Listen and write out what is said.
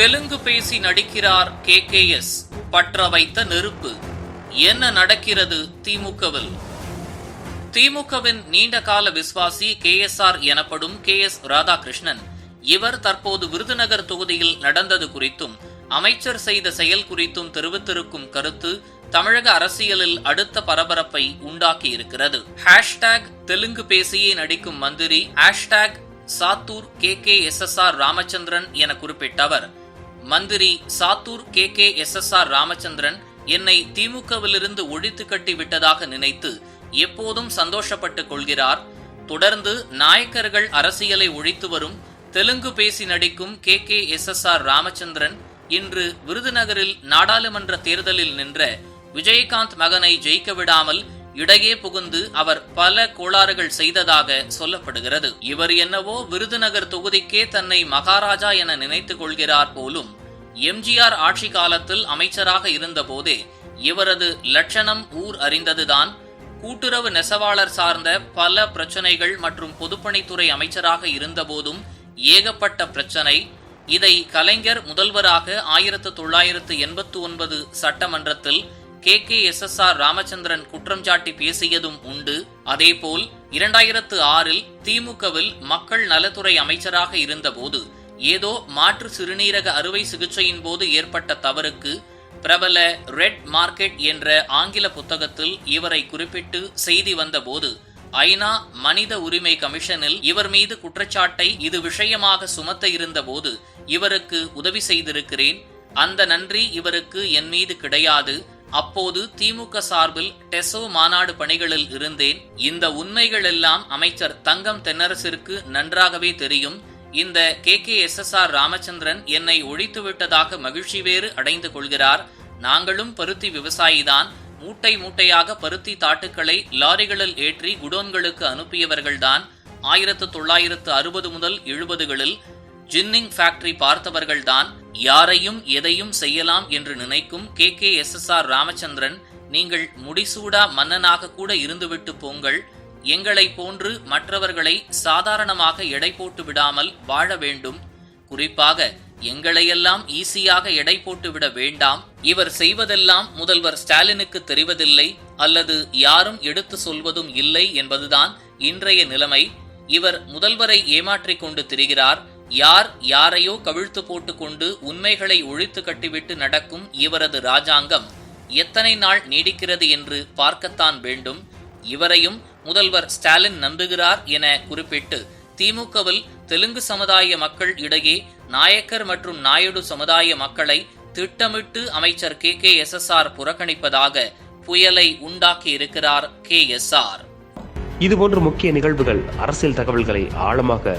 தெலுங்கு பேசி நடிக்கிறார் K K S பற்ற வைத்த நெருப்பு. என்ன நடக்கிறது திமுகவில்? திமுகவின் நீண்டகால விசுவாசி கே எஸ் ஆர் எனப்படும் கே எஸ் ராதாகிருஷ்ணன். இவர் தற்போது விருதுநகர் தொகுதியில் நடந்தது குறித்தும் அமைச்சர் செய்த செயல் குறித்தும் தெரிவித்திருக்கும் கருத்து தமிழக அரசியலில் அடுத்த பரபரப்பை உண்டாக்கியிருக்கிறது. ஹேஷ்டேக் தெலுங்கு பேசியே நடிக்கும் மந்திரி hashtag Sattur K K S S R Ramachandran என குறிப்பிட்ட அவர் மந்திரி Sattur K. K. S. S. R. Ramachandran என்னை திமுகவிலிருந்து ஒழித்து கட்டி விட்டதாக நினைத்து எப்போதும் சந்தோஷப்பட்டுக் கொள்கிறார். தொடர்ந்து நாயக்கர்கள் அரசியலை ஒழித்து வரும் தெலுங்கு பேசி நடிக்கும் K. K. S. S. R. Ramachandran இன்று விருதுநகரில் நாடாளுமன்ற தேர்தலில் நின்ற விஜயகாந்த் மகனை ஜெயிக்க விடாமல் இடையே புகுந்து அவர் பல கோளாறுகள் செய்ததாக சொல்லப்படுகிறது. இவர் என்னவோ விருதுநகர் தொகுதிக்கே தன்னை மகாராஜா என நினைத்துக் கொள்கிறார் போலும் எம்ஜிஆர் ஆட்சி காலத்தில் அமைச்சராக இருந்தபோதே இவரது லட்சணம் ஊர் அறிந்ததுதான். கூட்டுறவு நெசவாளர் சார்ந்த பல பிரச்சனைகள் மற்றும் பொதுப்பணித்துறை அமைச்சராக இருந்தபோதும் ஏகப்பட்ட பிரச்சனை. இதை கலைஞர் முதல்வராக ஆயிரத்து தொள்ளாயிரத்து எண்பத்து ஒன்பது சட்டமன்றத்தில் K. K. S. S. R. Ramachandran குற்றம் சாட்டி பேசியதும் உண்டு. அதேபோல் இரண்டாயிரத்து ஆறில் திமுகவில் மக்கள் நலத்துறை அமைச்சராக இருந்தபோது ஏதோ மாற்று சிறுநீரக அறுவை சிகிச்சையின் போது ஏற்பட்ட தவறுக்கு பிரபல ரெட் மார்க்கெட் என்ற ஆங்கில புத்தகத்தில் இவரை குறிப்பிட்டு செய்தி வந்தபோது ஐநா மனித உரிமை கமிஷனில் இவர் மீது குற்றச்சாட்டை இது விஷயமாக சுமத்த இருந்தபோது இவருக்கு உதவி செய்திருக்கிறேன். அந்த நன்றி இவருக்கு என் மீது கிடையாது. அப்போது திமுக சார்பில் டெசோ மாநாடு பணிகளில் இருந்தேன். இந்த உண்மைகள் எல்லாம் அமைச்சர் தங்கம் தென்னரசிற்கு நன்றாகவே தெரியும். இந்த K. K. S. S. R. Ramachandran என்னை ஒழித்து விட்டதாக மகிழ்ச்சி வேறு அடைந்து கொள்கிறார். நாங்களும் பருத்தி விவசாயிதான். மூட்டை மூட்டையாக பருத்தி தாட்டுக்களை லாரிகளில் ஏற்றி குடோன்களுக்கு அனுப்பியவர்கள்தான். ஆயிரத்து தொள்ளாயிரத்து அறுபது முதல் எழுபதுகளில் ஜின்னிங் ஃபேக்டரி பார்த்தவர்கள்தான். யாரையும் எதையும் செய்யலாம் என்று நினைக்கும் K. K. S. S. R. Ramachandran நீங்கள் முடிசூடா மன்னனாக கூட இருந்துவிட்டு போங்கள். எங்களை போன்று மற்றவர்களை சாதாரணமாக எடை போட்டு விடாமல் வாழ வேண்டும். குறிப்பாக எங்களையெல்லாம் ஈஸியாக எடை போட்டுவிட வேண்டாம். இவர் செய்வதெல்லாம் முதல்வர் ஸ்டாலினுக்கு தெரிவதில்லை அல்லது யாரும் எடுத்து சொல்வதும் இல்லை என்பதுதான் இன்றைய நிலைமை. இவர் முதல்வரை ஏமாற்றிக் கொண்டு திரிகிறார். யார் யாரையோ கவிழ்த்து போட்டுக்கொண்டு உண்மைகளை ஒழித்து கட்டிவிட்டு நடக்கும் இவரது ராஜாங்கம் எத்தனை நாள் நீடிக்கிறது என்று பார்க்கத்தான் வேண்டும். இவரையும் முதல்வர் ஸ்டாலின் நம்புகிறார் என குறிப்பிட்டு திமுகவில் தெலுங்கு சமுதாய மக்கள் இடையே நாயக்கர் மற்றும் நாயுடு சமுதாய மக்களை திட்டமிட்டு அமைச்சர் K. K. S. S. R. புறக்கணிப்பதாக புயலை உண்டாக்கி இருக்கிறார் கே. எஸ். ஆர். இதுபோன்ற முக்கிய நிகழ்வுகள் அரசியல் தகவல்களை ஆழமாக